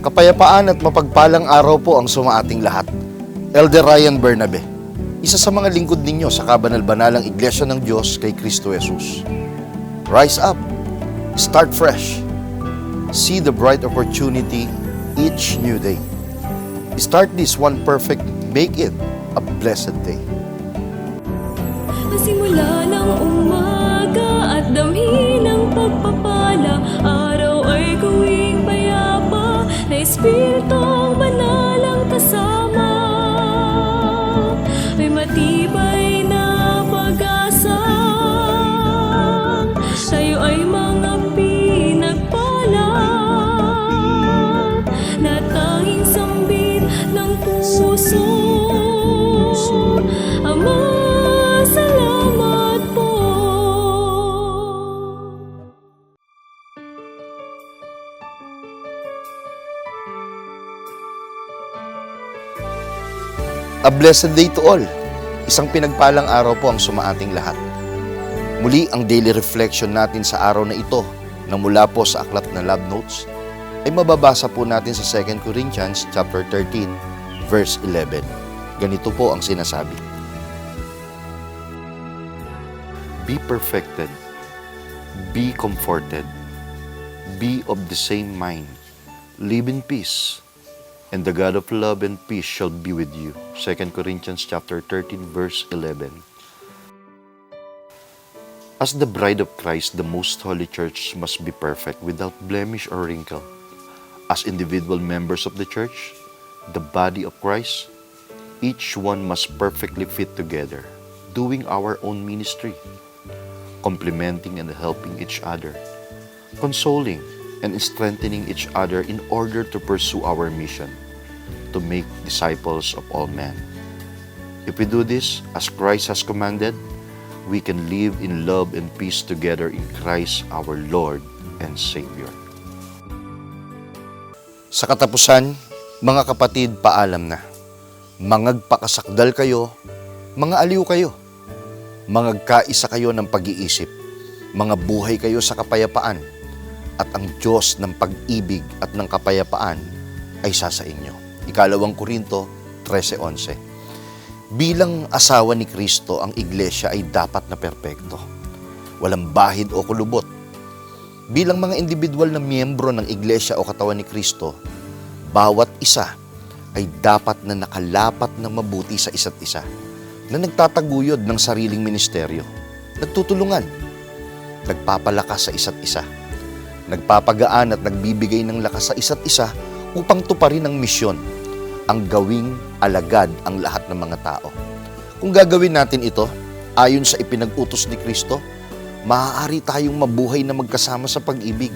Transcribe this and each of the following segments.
Kapayapaan at mapagpalang araw po ang sumaating lahat. Elder Ryan Bernabe, isa sa mga lingkod ninyo sa kabanal-banalang Iglesia ng Diyos kay Kristo Jesus. Rise up, start fresh, see the bright opportunity each new day. Start this one perfect, make it a blessed day. Masimula ng umaga at damhin ng pagpapala Araw ay payapa na blessed day to all. Isang pinagpalang araw po ang sumaating lahat. Muli ang daily reflection natin sa araw na ito na mula po sa aklat na love notes ay mababasa po natin sa 2 Corinthians chapter 13 verse 11. Ganito po ang sinasabi. Be perfected. Be comforted. Be of the same mind. Live in peace and the God of love and peace shall be with you. 2 Corinthians chapter 13 verse 11. As the bride of Christ, the most holy church must be perfect without blemish or wrinkle. As individual members of the church, the body of Christ, each one must perfectly fit together, doing our own ministry, complementing and helping each other, consoling and strengthening each other in order to pursue our mission to make disciples of all men. If we do this as Christ has commanded, we can live in love and peace together in Christ our Lord and Savior. Sa katapusan, mga kapatid, paalam na. Mangagpakasakdal kayo, mga aliw kayo. Mangagkaisa kayo ng pag-iisip. Mga buhay kayo sa kapayapaan. At ang Diyos ng pag-ibig at ng kapayapaan ay sa sa inyo. Ikalawang Korinto 13.11 Bilang asawa ni Kristo, ang iglesia ay dapat na perpekto. Walang bahid o kulubot. Bilang mga individual na miyembro ng iglesia o katawan ni Kristo, bawat isa ay dapat na nakalapat ng mabuti sa isa't isa, na nagtataguyod ng sariling ministeryo, nagtutulungan, nagpapalakas sa isa't isa, nagpapagaan at nagbibigay ng lakas sa isa't isa upang tuparin ang misyon, ang gawing alagad ang lahat ng mga tao. Kung gagawin natin ito, ayon sa ipinag-utos ni Kristo, maaari tayong mabuhay na magkasama sa pag-ibig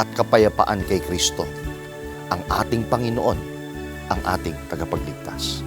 at kapayapaan kay Kristo, ang ating Panginoon, ang ating tagapagligtas.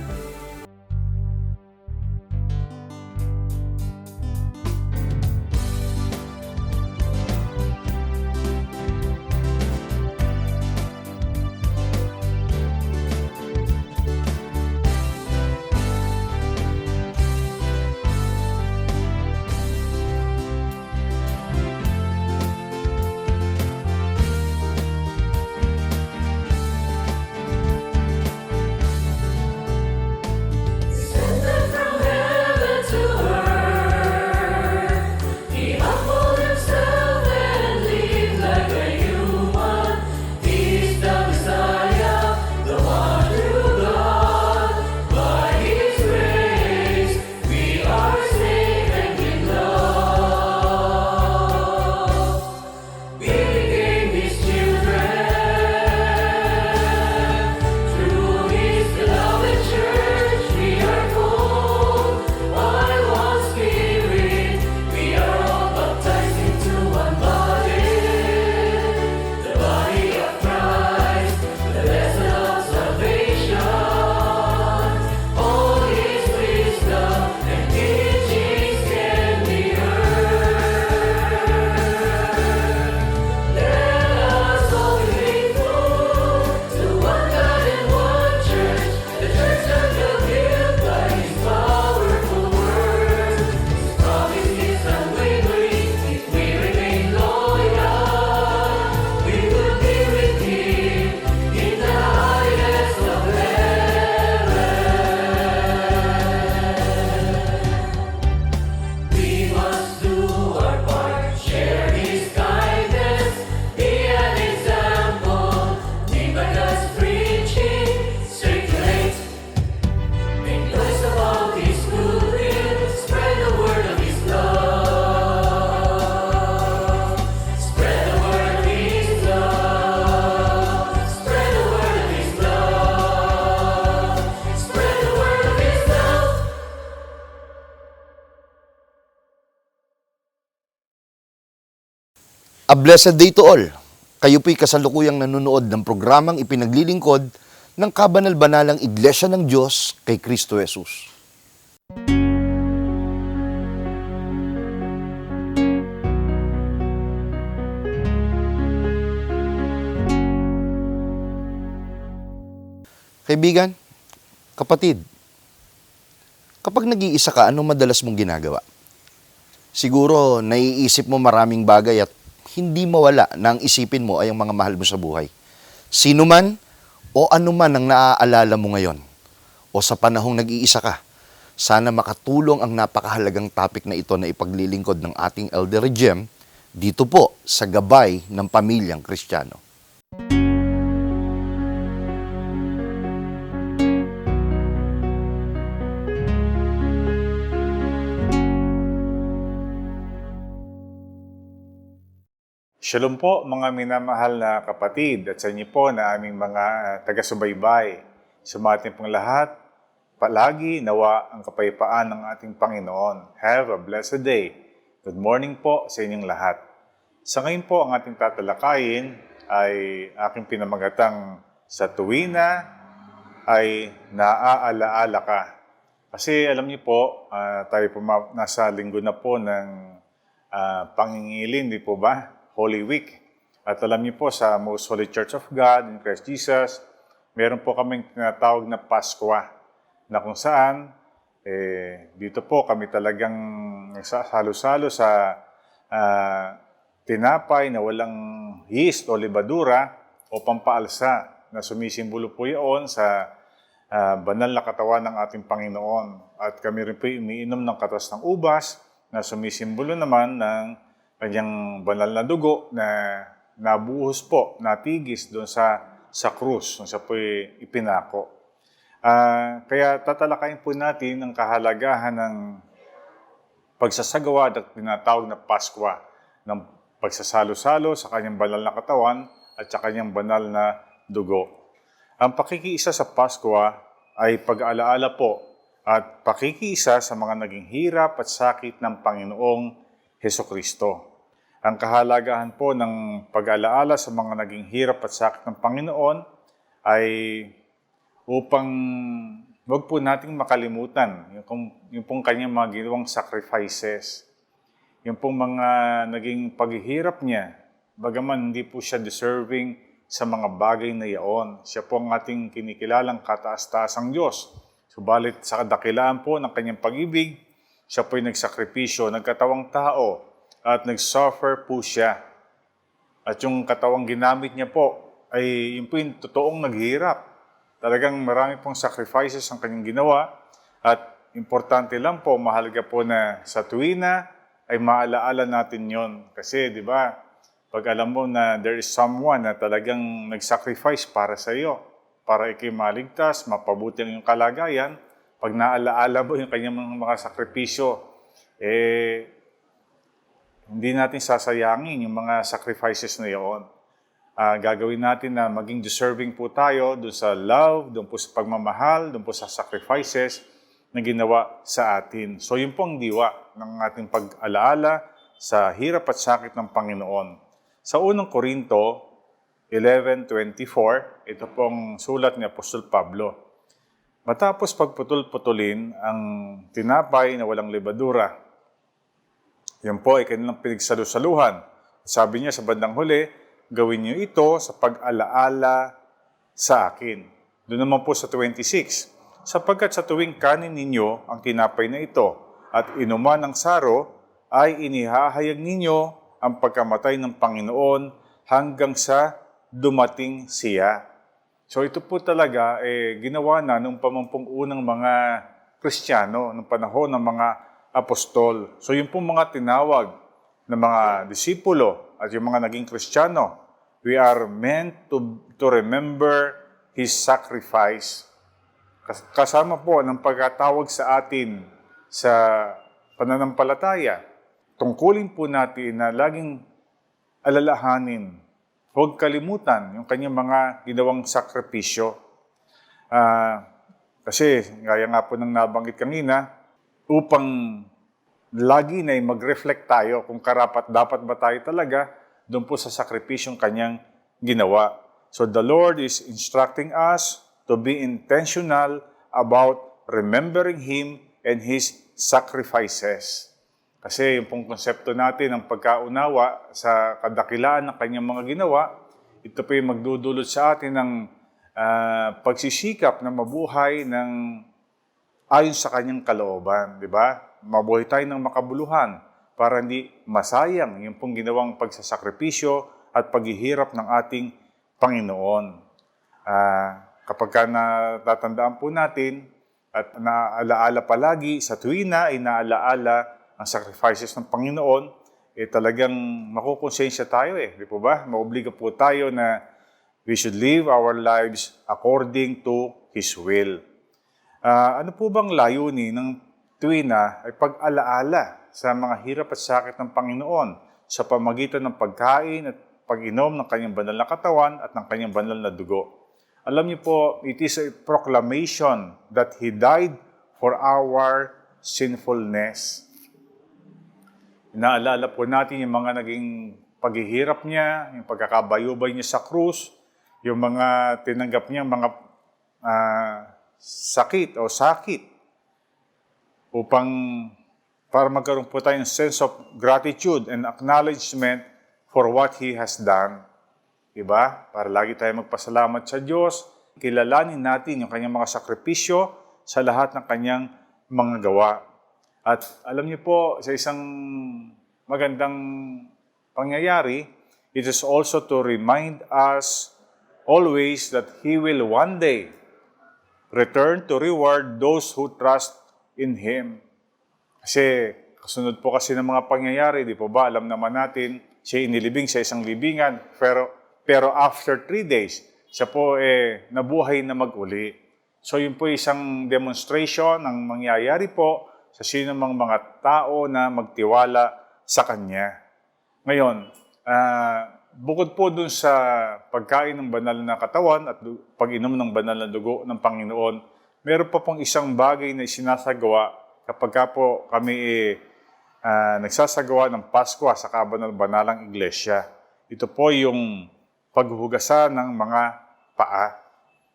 Blessed day to all. Kayo po'y kasalukuyang nanonood ng programang ipinaglilingkod ng kabanal-banalang Iglesia ng Diyos kay Kristo Jesus. Kaibigan, kapatid, kapag nag-iisa ka, anong madalas mong ginagawa? Siguro, naiisip mo maraming bagay at hindi mawala na ang isipin mo ay ang mga mahal mo sa buhay. Sino man o ano man ang naaalala mo ngayon o sa panahong nag-iisa ka, sana makatulong ang napakahalagang topic na ito na ipaglilingkod ng ating Elder Gem dito po sa gabay ng pamilyang Kristiyano. Shalom po mga minamahal na kapatid at sa inyo po na aming mga ah, taga-subaybay. Sumating pong lahat, palagi nawa ang kapayapaan ng ating Panginoon. Have a blessed day. Good morning po sa inyong lahat. Sa ngayon po, ang ating tatalakayin ay aking pinamagatang sa tuwina ay naaalaala ka. Kasi alam niyo po, ah, tayo po nasa linggo na po ng ah, pangingilin, di po ba? Holy Week. At alam niyo po sa Most Holy Church of God in Christ Jesus, meron po kaming tinatawag na Paskwa na kung saan eh, dito po kami talagang salo-salo sa ah, tinapay na walang yeast o libadura o pampaalsa na sumisimbolo po yun sa ah, banal na katawan ng ating Panginoon. At kami rin po umiinom ng katas ng ubas na sumisimbolo naman ng kanyang banal na dugo na nabuhos po, natigis doon sa sa krus, kung siya po ipinako. Ah, kaya tatalakayin po natin ang kahalagahan ng pagsasagawa at tinatawag na Paskwa ng pagsasalo-salo sa kanyang banal na katawan at sa kanyang banal na dugo. Ang pakikiisa sa Paskwa ay pag-aalaala po at pakikiisa sa mga naging hirap at sakit ng Panginoong Heso Kristo. Ang kahalagahan po ng pag-alaala sa mga naging hirap at sakit ng Panginoon ay upang wag po nating makalimutan yung, kung- yung pong kanyang mga ginawang sacrifices. Yung pong mga naging paghihirap niya, bagaman hindi po siya deserving sa mga bagay na iyon. Siya po ang ating kinikilalang kataas-taasang Diyos. Subalit sa kadakilaan po ng kanyang pag-ibig, siya po'y nagsakripisyo, nagkatawang tao, at nag-suffer po siya. At yung katawang ginamit niya po, ay yun po yung totoong naghihirap. Talagang marami pong sacrifices ang kanyang ginawa. At importante lang po, mahalaga po na sa tuwina ay maalaala natin yon Kasi, di ba, pag alam mo na there is someone na talagang nag-sacrifice para sa iyo, para ikay maligtas, mapabuti ang iyong kalagayan, pag naalaala mo yung kanyang mga, sakripisyo, eh, hindi natin sasayangin yung mga sacrifices na iyon. Ah, gagawin natin na maging deserving po tayo doon sa love, doon po sa pagmamahal, doon po sa sacrifices na ginawa sa atin. So yun po ang diwa ng ating pag-alaala sa hirap at sakit ng Panginoon. Sa unang Korinto 11.24, ito pong sulat ni Apostol Pablo. Matapos pagputol-putulin ang tinapay na walang libadura, yan po ay kanilang pinagsalusaluhan. Sabi niya sa bandang huli, gawin niyo ito sa pag-alaala sa akin. Doon naman po sa 26, sapagkat sa tuwing kanin ninyo ang tinapay na ito at inuman ng saro, ay inihahayag ninyo ang pagkamatay ng Panginoon hanggang sa dumating siya. So ito po talaga eh, ginawa na nung pamampung unang mga Kristiyano, nung panahon ng mga apostol. So yung pong mga tinawag ng mga disipulo at yung mga naging Kristiyano, we are meant to, to remember His sacrifice. Kas- Kasama po ng pagkatawag sa atin sa pananampalataya. Tungkulin po natin na laging alalahanin, huwag kalimutan yung kanyang mga ginawang sakripisyo. Ah, kasi, gaya nga po ng nabanggit kanina, upang lagi na mag-reflect tayo kung karapat dapat ba tayo talaga doon po sa sakripisyong kanyang ginawa. So the Lord is instructing us to be intentional about remembering Him and His sacrifices. Kasi yung pong konsepto natin ng pagkaunawa sa kadakilaan ng kanyang mga ginawa, ito po yung magdudulot sa atin ng ah, pagsisikap na mabuhay ng ayon sa kanyang kalooban, di ba? Mabuhay tayo ng makabuluhan para hindi masayang yung pong ginawang pagsasakripisyo at paghihirap ng ating Panginoon. Ah, kapag ka natatandaan po natin at naalaala palagi sa tuwina ay naalaala ang sacrifices ng Panginoon, eh talagang makukonsensya tayo eh, di po ba? Maobliga po tayo na we should live our lives according to His will. Ah, ano po bang layunin ng tuwina ay pag-alaala sa mga hirap at sakit ng Panginoon sa pamagitan ng pagkain at pag-inom ng kanyang banal na katawan at ng kanyang banal na dugo. Alam niyo po, it is a proclamation that He died for our sinfulness. Inaalala po natin yung mga naging paghihirap niya, yung pagkakabayubay niya sa krus, yung mga tinanggap niya, mga ah, sakit o sakit upang para magkaroon po tayo ng sense of gratitude and acknowledgement for what He has done. Diba? Para lagi tayo magpasalamat sa Diyos, kilalanin natin yung kanyang mga sakripisyo sa lahat ng kanyang mga gawa. At alam niyo po, sa isang magandang pangyayari, it is also to remind us always that He will one day return to reward those who trust in Him. Kasi kasunod po kasi ng mga pangyayari, di po ba? Alam naman natin, siya inilibing sa isang libingan, pero, pero after three days, siya po eh, nabuhay na mag-uli. So yun po isang demonstration ng mangyayari po sa sino mang mga tao na magtiwala sa Kanya. Ngayon, ah, bukod po dun sa pagkain ng banal na katawan at pag-inom ng banal na dugo ng Panginoon, meron pa pong isang bagay na isinasagawa kapag ka po kami eh, ah, nagsasagawa ng Pasko sa kabanal-banalang iglesia. Ito po yung paghuhugasan ng mga paa.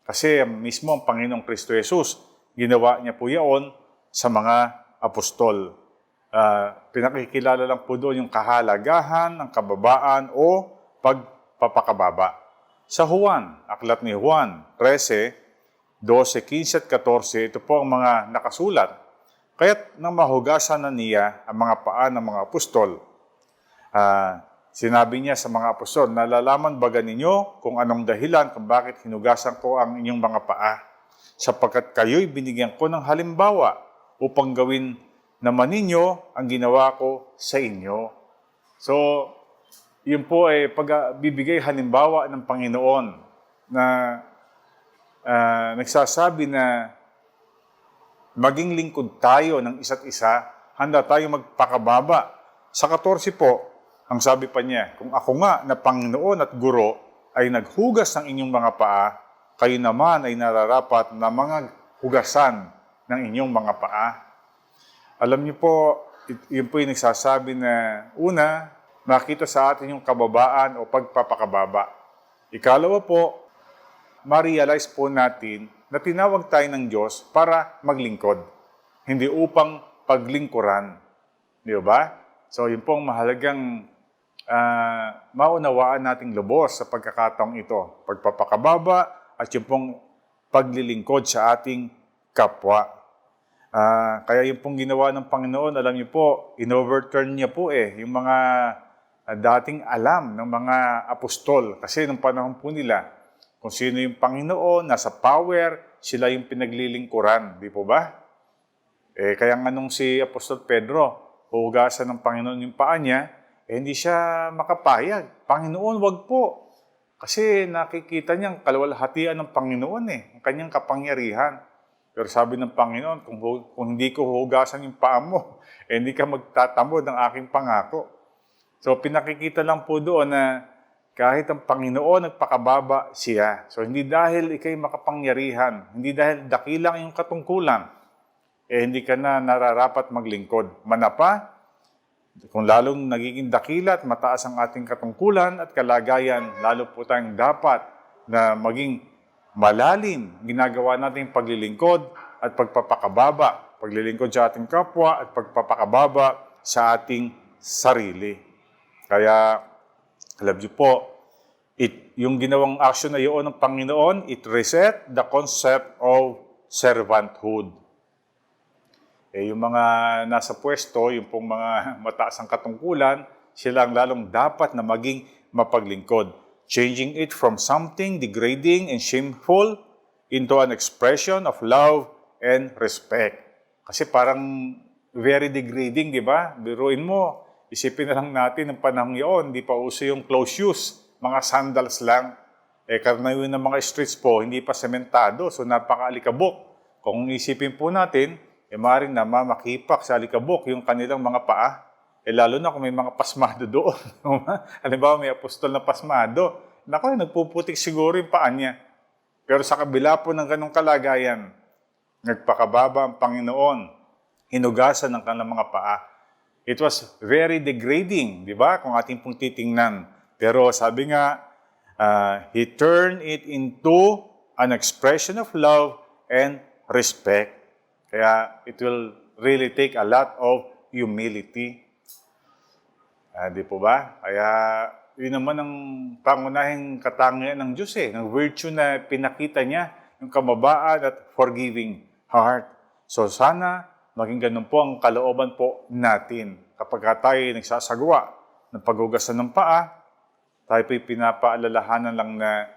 Kasi mismo ang Panginoong Kristo Jesus, ginawa niya po yaon sa mga apostol. Ah, pinakikilala lang po doon yung kahalagahan ng kababaan o pagpapakababa. Sa Juan, aklat ni Juan 13, 12, 15 at 14, ito po ang mga nakasulat. Kaya't nang mahugasan na niya ang mga paa ng mga apostol, ah, sinabi niya sa mga apostol, nalalaman baga ninyo kung anong dahilan kung bakit hinugasan ko ang inyong mga paa, sapagkat kayo'y binigyan ko ng halimbawa upang gawin naman ninyo ang ginawa ko sa inyo. So, yun po ay pagbibigay halimbawa ng Panginoon na ah, nagsasabi na maging lingkod tayo ng isa't isa, handa tayo magpakababa. Sa 14 po, ang sabi pa niya, kung ako nga na Panginoon at Guro ay naghugas ng inyong mga paa, kayo naman ay nararapat na mga hugasan ng inyong mga paa. Alam niyo po, yun po yung nagsasabi na una, makita sa atin yung kababaan o pagpapakababa. Ikalawa po, ma-realize po natin na tinawag tayo ng Diyos para maglingkod, hindi upang paglingkuran. Di ba? So, yun pong mahalagang ah, maunawaan nating lubos sa pagkakataong ito. Pagpapakababa at yung pong paglilingkod sa ating kapwa. Ah, kaya yung pong ginawa ng Panginoon, alam niyo po, in-overturn niya po eh, yung mga ah, dating alam ng mga apostol. Kasi nung panahon po nila, kung sino yung Panginoon, nasa power, sila yung pinaglilingkuran. Di po ba? Eh, kaya nga nung si Apostol Pedro, huhugasan ng Panginoon yung paa niya, eh, hindi siya makapayag. Panginoon, wag po. Kasi nakikita niyang kalwalhatian ng Panginoon eh, ang kanyang kapangyarihan. Pero sabi ng Panginoon, kung, kung hindi ko hugasan yung paa mo, eh, hindi ka magtatamod ng aking pangako. So pinakikita lang po doon na kahit ang Panginoon nagpakababa siya. So hindi dahil ikay makapangyarihan, hindi dahil dakilang yung katungkulan, eh hindi ka na nararapat maglingkod. Manapa, Kung lalong nagiging dakila at mataas ang ating katungkulan at kalagayan, lalo po tayong dapat na maging malalim ginagawa nating paglilingkod at pagpapakababa. Paglilingkod sa ating kapwa at pagpapakababa sa ating sarili. Kaya, alam niyo po, it, yung ginawang action na yun ng Panginoon, it reset the concept of servanthood. Eh, yung mga nasa pwesto, yung pong mga mataas ang katungkulan, sila ang lalong dapat na maging mapaglingkod. Changing it from something degrading and shameful into an expression of love and respect. Kasi parang very degrading, di ba? Biruin mo, isipin na lang natin ng panahon yun, di pa uso yung close shoes, mga sandals lang. Eh, karaniwan ng mga streets po, hindi pa sementado, so napaka-alikabok. Kung isipin po natin, eh maaaring na mamakipak sa alikabok yung kanilang mga paa. Eh lalo na kung may mga pasmado doon. Halimbawa, may apostol na pasmado. Naku, nagpuputik siguro yung paa niya. Pero sa kabila po ng ganong kalagayan, nagpakababa ang Panginoon, hinugasan ng kanilang mga paa. It was very degrading, di ba? Kung ating pong titingnan. Pero sabi nga, uh, He turned it into an expression of love and respect. Kaya it will really take a lot of humility. Ah, di po ba? Kaya yun naman ang pangunahing katangian ng Diyos eh, ng virtue na pinakita niya, yung kamabaan at forgiving heart. So sana maging ganun po ang kalooban po natin. Kapag tayo nagsasagawa ng paghugasan ng paa, tayo po'y pinapaalalahanan lang na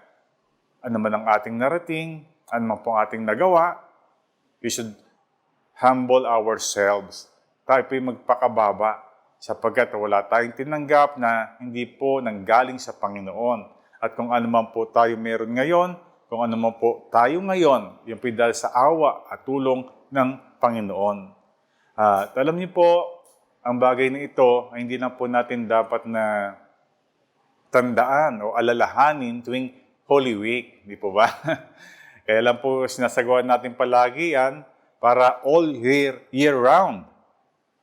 ano man ang ating narating, ano man po ang ating nagawa, we should humble ourselves. Tayo po'y magpakababa sapagkat wala tayong tinanggap na hindi po nanggaling sa Panginoon. At kung ano man po tayo meron ngayon, kung ano man po tayo ngayon, yung po dahil sa awa at tulong ng Panginoon. At alam niyo po, ang bagay na ito ay hindi lang po natin dapat na tandaan o alalahanin tuwing Holy Week, di po ba? Kaya lang po sinasagawa natin palagi yan para all year, year round.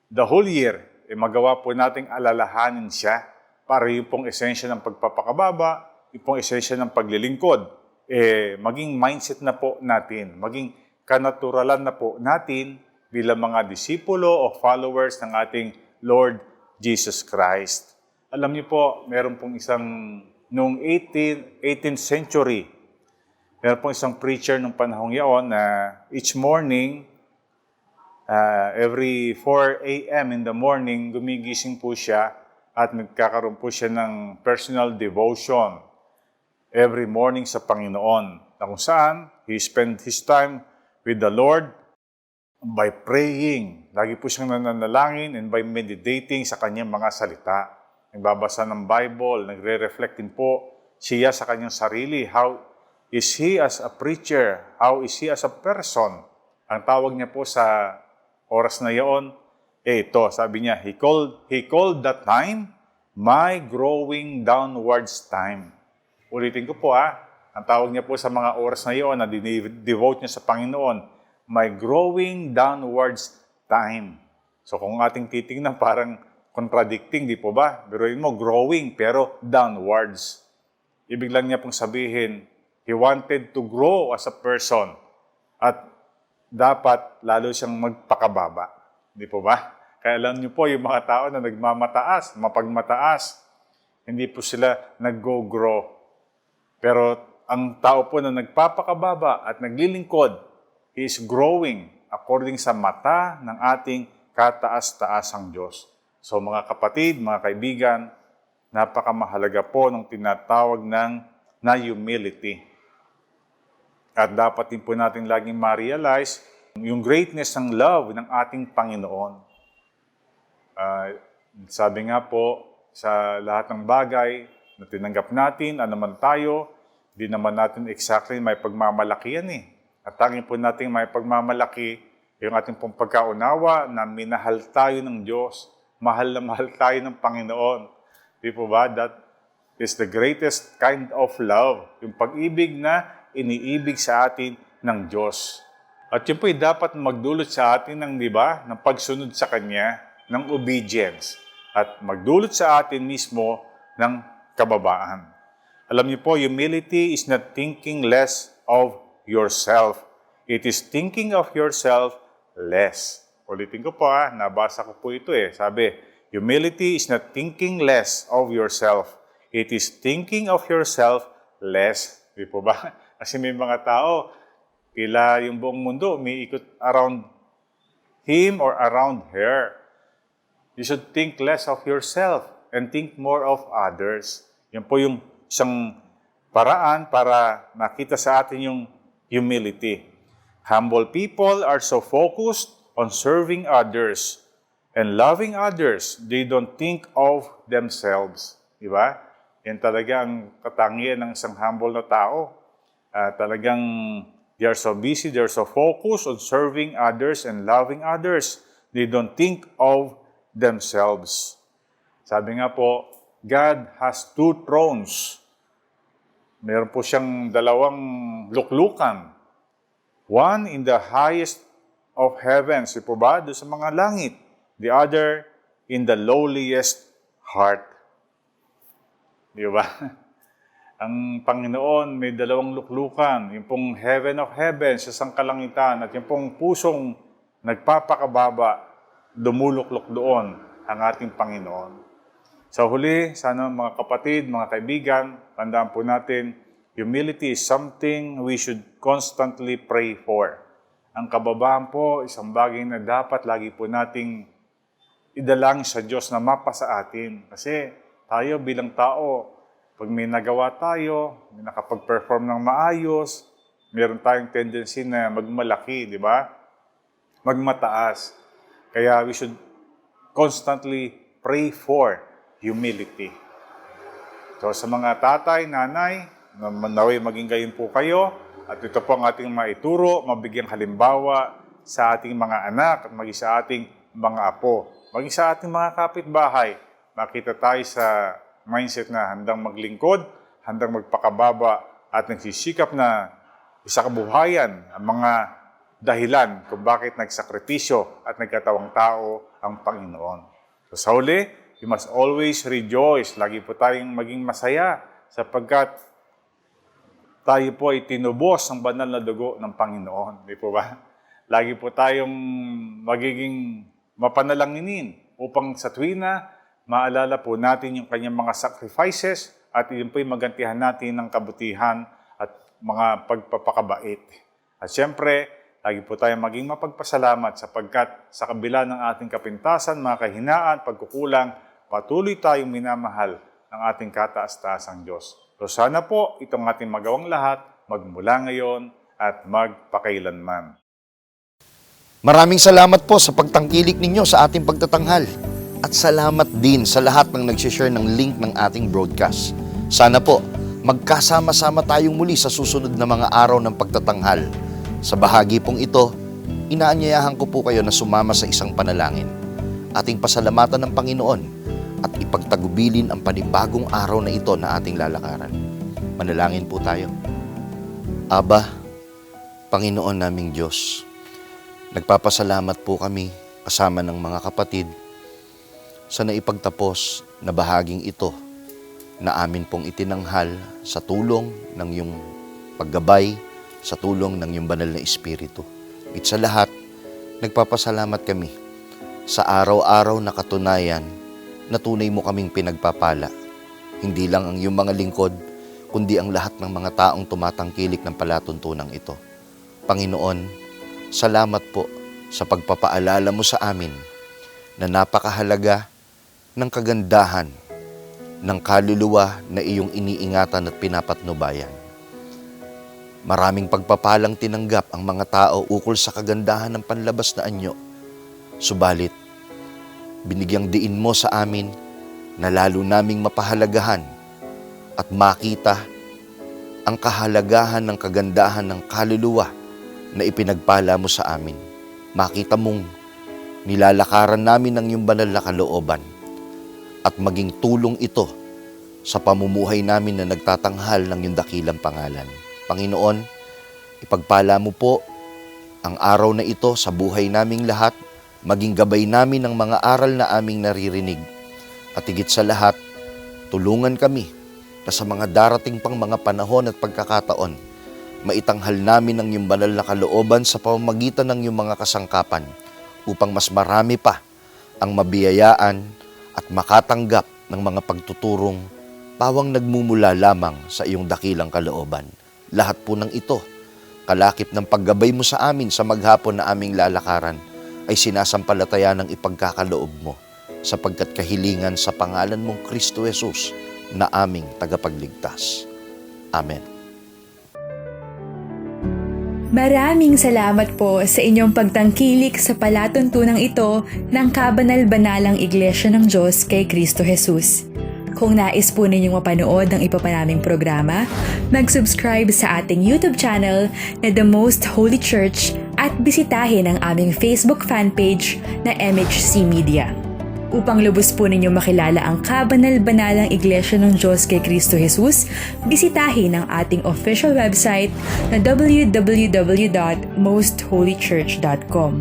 The whole year, eh, magawa po nating alalahanin siya para yung pong esensya ng pagpapakababa, yung pong esensya ng paglilingkod, eh, maging mindset na po natin, maging kanaturalan na po natin bilang mga disipulo o followers ng ating Lord Jesus Christ. Alam niyo po, meron pong isang, noong 18, 18th century, meron pong isang preacher nung panahong yaon na each morning, uh, every 4 a.m. in the morning, gumigising po siya at nagkakaroon po siya ng personal devotion every morning sa Panginoon. Na kung saan, he spent his time with the Lord by praying. Lagi po siyang nananalangin and by meditating sa kanyang mga salita. Nagbabasa ng Bible, nagre-reflect din po siya sa kanyang sarili. How is he as a preacher? How is he as a person? Ang tawag niya po sa oras na iyon, eh ito, sabi niya, he called, he called that time my growing downwards time. Ulitin ko po ha, ang tawag niya po sa mga oras na iyon na devote niya sa Panginoon, my growing downwards time. So kung ating titingnan, parang contradicting, di po ba? Biruin mo, growing, pero downwards. Ibig lang niya pong sabihin, he wanted to grow as a person. At dapat lalo siyang magpakababa. Di po ba? Kaya alam niyo po, yung mga tao na nagmamataas, mapagmataas, hindi po sila nag-go-grow. Pero ang tao po na nagpapakababa at naglilingkod, he is growing according sa mata ng ating kataas-taasang Diyos. So mga kapatid, mga kaibigan, napakamahalaga po ng tinatawag ng na humility. At dapat din po natin laging ma-realize yung greatness ng love ng ating Panginoon. Ah, sabi nga po, sa lahat ng bagay na tinanggap natin, ano man tayo, di naman natin exactly may pagmamalaki yan eh. At tanging po natin may pagmamalaki yung ating pong pagkaunawa na minahal tayo ng Diyos. Mahal na mahal tayo ng Panginoon. Di po ba? That is the greatest kind of love. Yung pag-ibig na iniibig sa atin ng Diyos. At yun po'y dapat magdulot sa atin ng, di ba, ng pagsunod sa Kanya, ng obedience. at magdulot sa atin mismo ng kababaan. Alam niyo po, humility is not thinking less of yourself. It is thinking of yourself less. Ulitin ko po ah, nabasa ko po ito eh. Sabi, humility is not thinking less of yourself. It is thinking of yourself less. Di po ba? Kasi may mga tao, tila yung buong mundo umiikot around him or around her. You should think less of yourself and think more of others. Yan po yung isang paraan para makita sa atin yung humility. Humble people are so focused on serving others and loving others, they don't think of themselves. Di ba? Yan talaga ang katangian ng isang humble na tao. Ah, talagang they are so busy, they are so focused on serving others and loving others. They don't think of themselves. Sabi nga po, God has two thrones. Meron po siyang dalawang luklukan. One in the highest of heavens, di po ba? Doon sa mga langit. The other in the lowliest heart. Di ba? Ang Panginoon may dalawang luklukan. Yung pong heaven of heavens, sa sangkalangitan, at yung pong pusong nagpapakababa, dumuluklok doon ang ating Panginoon. Sa huli, sana mga kapatid, mga kaibigan, tandaan po natin, humility is something we should constantly pray for. Ang kababaan po, isang bagay na dapat lagi po nating idalangin sa Diyos na mapa sa atin. Kasi tayo bilang tao, pag may nagawa tayo, may nakapag-perform ng maayos, meron tayong tendency na magmalaki, di ba? Magmataas. Kaya we should constantly pray for humility. So sa mga tatay, nanay, na naway maging gayon po kayo, at ito po ang ating maituro, mabigyang halimbawa sa ating mga anak at maging sa ating mga apo. Maging sa ating mga kapitbahay, makita tayo sa mindset na handang maglingkod, handang magpakababa at nagsisikap na isa kabuhayan ang mga dahilan kung bakit nagsakripisyo at nagkatawang tao ang Panginoon. So sa huli, we must always rejoice. Lagi po tayong maging masaya sapagkat tayo po ay tinubos ng banal na dugo ng Panginoon. Di po ba? Lagi po tayong magiging mapanalanginin upang sa tuwina, maalala po natin yung kanyang mga sacrifices at yun po yung magantihan natin ng kabutihan at mga pagpapakabait. At siyempre, lagi po tayong maging mapagpasalamat sapagkat sa kabila ng ating kapintasan, mga kahinaan, pagkukulang, patuloy tayong minamahal ng ating kataas-taasang Diyos. So sana po itong ating magawang lahat magmula ngayon at magpakailanman. Maraming salamat po sa pagtangkilik ninyo sa ating pagtatanghal. At salamat din sa lahat ng nagsishare ng link ng ating broadcast. Sana po, magkasama-sama tayong muli sa susunod na mga araw ng pagtatanghal. Sa bahagi pong ito, inaanyayahan ko po kayo na sumama sa isang panalangin. Ating pasalamatan ng Panginoon at ipagtagubilin ang panibagong araw na ito na ating lalakaran. Manalangin po tayo. Aba, Panginoon naming Diyos, Nagpapasalamat po kami kasama ng mga kapatid sa naipagtapos na bahaging ito na amin pong itinanghal sa tulong ng iyong paggabay, sa tulong ng iyong banal na Espiritu. At sa lahat, nagpapasalamat kami sa araw-araw na katunayan na tunay mo kaming pinagpapala. Hindi lang ang iyong mga lingkod, kundi ang lahat ng mga taong tumatangkilik ng palatuntunang ito. Panginoon, Salamat po sa pagpapaalala mo sa amin na napakahalaga ng kagandahan ng kaluluwa na iyong iniingatan at pinapatnubayan. Maraming pagpapalang tinanggap ang mga tao ukol sa kagandahan ng panlabas na anyo. Subalit, binigyang diin mo sa amin na lalo naming mapahalagahan at makita ang kahalagahan ng kagandahan ng kaluluwa na ipinagpala mo sa amin. Makita mong nilalakaran namin ang iyong banal na kalooban at maging tulong ito sa pamumuhay namin na nagtatanghal ng iyong dakilang pangalan. Panginoon, ipagpala mo po ang araw na ito sa buhay naming lahat, maging gabay namin ng mga aral na aming naririnig At higit sa lahat, tulungan kami na sa mga darating pang mga panahon at pagkakataon, maitanghal namin ang iyong banal na kalooban sa pamamagitan ng iyong mga kasangkapan upang mas marami pa ang mabiyayaan at makatanggap ng mga pagtuturong pawang nagmumula lamang sa iyong dakilang kalooban. Lahat po ng ito, kalakip ng paggabay mo sa amin sa maghapon na aming lalakaran, ay sinasampalataya ng ipagkakaloob mo sapagkat kahilingan sa pangalan mong Kristo Jesus na aming tagapagligtas. Amen. Maraming salamat po sa inyong pagtangkilik sa palatuntunang ito ng kabanal-banalang Iglesia ng Diyos kay Kristo Jesus. Kung nais po ninyong mapanood ng iba pa naming programa, mag-subscribe sa ating YouTube channel na The Most Holy Church at bisitahin ang aming Facebook fan page na MHC Media. Upang lubos po ninyong makilala ang kabanal-banalang Iglesia ng Diyos kay Kristo Jesus, bisitahin ang ating official website na www.mostholychurch.com.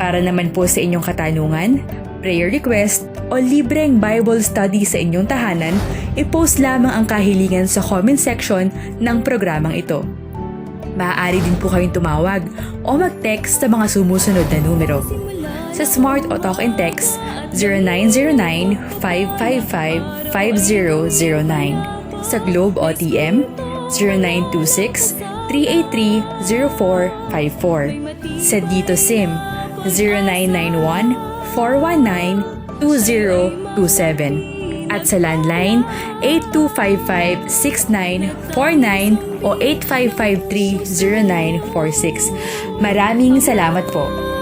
Para naman po sa inyong katanungan, prayer request, o libreng Bible study sa inyong tahanan, i-post lamang ang kahilingan sa comment section ng programang ito. Maaari din po kayong tumawag o mag-text sa mga sumusunod na numero. Sa Smart o Talk and Text, 0909-555-5009. Sa Globe o TM, 0926-383-0454. Sa Dito SIM, 0991-419-2027. At sa landline, 8255-6949 o 8553-0946. Maraming salamat po.